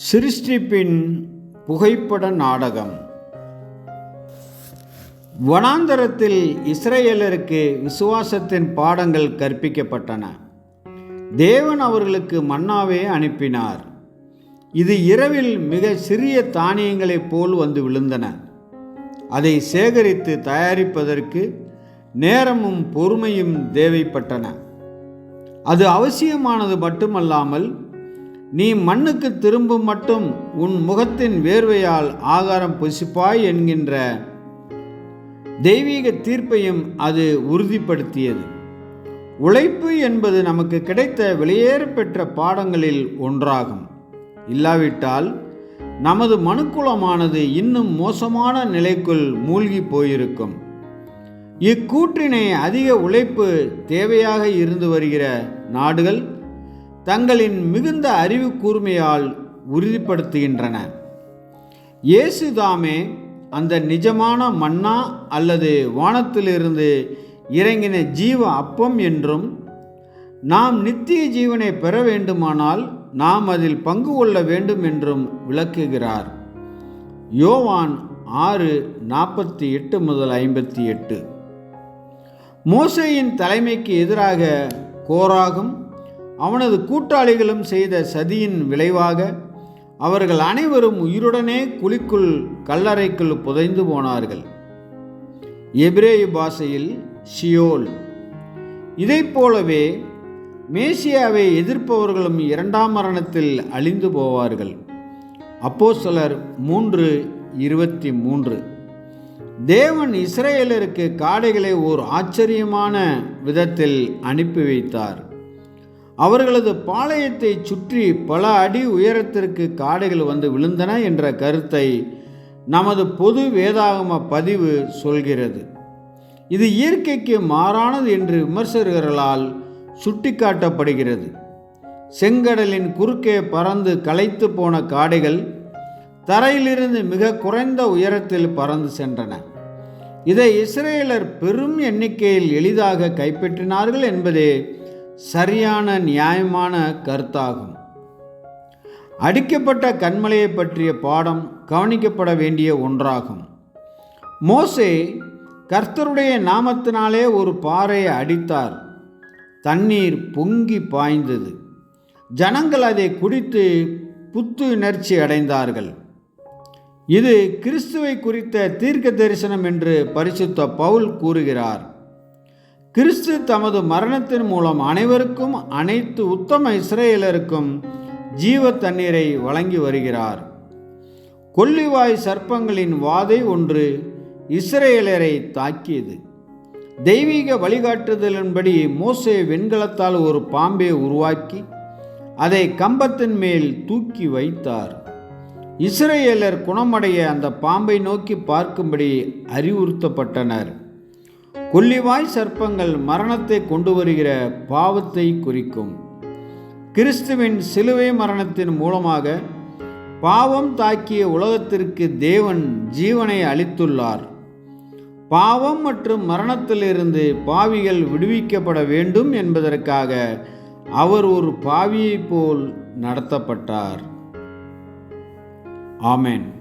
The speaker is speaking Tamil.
சிருஷ்டிப்பின் புகைப்பட நாடகம். வனாந்தரத்தில் இஸ்ரேலருக்கு விசுவாசத்தின் பாடங்கள் கற்பிக்கப்பட்டன. தேவன் அவர்களுக்கு மன்னாவே அனுப்பினார். இது இரவில் மிக சிறிய தானியங்களைப் போல் வந்து விழுந்தன. அதை சேகரித்து தயாரிப்பதற்கு நேரமும் பொறுமையும் தேவைப்பட்டன. அது அவசியமானது மட்டுமல்லாமல் நீ மண்ணுக்கு திரும்பும் மட்டும் உன் முகத்தின் வேர்வையால் ஆகாரம் புசிப்பாய் என்கின்ற தெய்வீக தீர்ப்பையும் அது உறுதிப்படுத்தியது. உழைப்பு என்பது நமக்கு கிடைத்த வெளியேற பெற்ற பாடங்களில் ஒன்றாகும். இல்லாவிட்டால் நமது மனுக்குலமானது இன்னும் மோசமான நிலைக்குள் மூழ்கி போயிருக்கும். இக்கூற்றினை அதிக உழைப்பு தேவையாக இருந்து வருகிற நாடுகள் தங்களின் மிகுந்த அறிவு கூர்மையால் உறுதிப்படுத்துகின்றன. இயேசுதாமே அந்த நிஜமான மன்னா அல்லது வானத்திலிருந்து இறங்கின ஜீவ அப்பம் என்றும் நாம் நித்திய ஜீவனை பெற வேண்டுமானால் நாம் அதில் பங்கு கொள்ள வேண்டும் என்றும் விளக்குகிறார். யோவான் ஆறு நாற்பத்தி எட்டு முதல் ஐம்பத்தி எட்டு. மோசையின் தலைமைக்கு எதிராக கோராகும் அவனது கூட்டாளிகளும் செய்த சதியின் விளைவாக அவர்கள் அனைவரும் உயிருடனே குழிக்குள் கல்லறைக்குள் புதைந்து போனார்கள். எபிரேய பாஷையில் ஷியோல். இதைப் போலவே மேசியாவை எதிர்ப்பவர்களும் இரண்டாம் மரணத்தில் அழிந்து போவார்கள். அப்போ சிலர் மூன்று இருபத்தி மூன்று தேவன் இஸ்ரேலருக்கு காடைகளை ஓர் ஆச்சரியமான விதத்தில் அனுப்பி வைத்தார். அவர்களது பாளையத்தை சுற்றி பல அடி உயரத்திற்கு காடுகள் வந்து விழுந்தன என்ற கருத்தை நமது பொது வேதாகம பதிவு சொல்கிறது. இது இயற்கைக்கு மாறானது என்று விமர்சகர்களால் சுட்டிக்காட்டப்படுகிறது. செங்கடலின் குறுக்கே பறந்து களைத்து போன காடைகள் தரையிலிருந்து மிக குறைந்த உயரத்தில் பறந்து சென்றன. இதை இஸ்ரேலர் பெரும் எண்ணிக்கையில் எளிதாக கைப்பற்றினார்கள் என்பதே சரியான நியாயமான கருத்தாகும். அடிக்கப்பட்ட கண்மலையை பற்றிய பாடம் கவனிக்கப்பட வேண்டிய ஒன்றாகும். மோசே கர்த்தருடைய நாமத்தினாலே ஒரு பாறையை அடித்தார். தண்ணீர் பொங்கி பாய்ந்தது. ஜனங்கள் அதை குடித்து புத்துணர்ச்சி அடைந்தார்கள். இது கிறிஸ்துவை குறித்த தீர்க்க தரிசனம் என்று பரிசுத்த பவுல் கூறுகிறார். கிறிஸ்து தமது மரணத்தின் மூலம் அனைவருக்கும் அனைத்து உத்தம இஸ்ரேலருக்கும் ஜீவ தண்ணீரை வழங்கி வருகிறார். கொல்லிவாய் சர்ப்பங்களின் வாதை ஒன்று இஸ்ரேலரை தாக்கியது. தெய்வீக வழிகாட்டுதலின்படி மோசே வெண்கலத்தால் ஒரு பாம்பை உருவாக்கி அதை கம்பத்தின் மேல் தூக்கி வைத்தார். இஸ்ரேலர் குணமடைய அந்த பாம்பை நோக்கி பார்க்கும்படி அறிவுறுத்தப்பட்டனர். கொல்லிவாய் சர்ப்பங்கள் மரணத்தை கொண்டு வருகிற பாவத்தை குறிக்கும். கிறிஸ்துவின் சிலுவை மரணத்தின் மூலமாக பாவம் தாக்கிய உலகத்திற்கு தேவன் ஜீவனை அளித்துள்ளார். பாவம் மற்றும் மரணத்திலிருந்து பாவிகள் விடுவிக்கப்பட வேண்டும் என்பதற்காக அவர் ஒரு பாவியைப் போல் நடத்தப்பட்டார். ஆமேன்.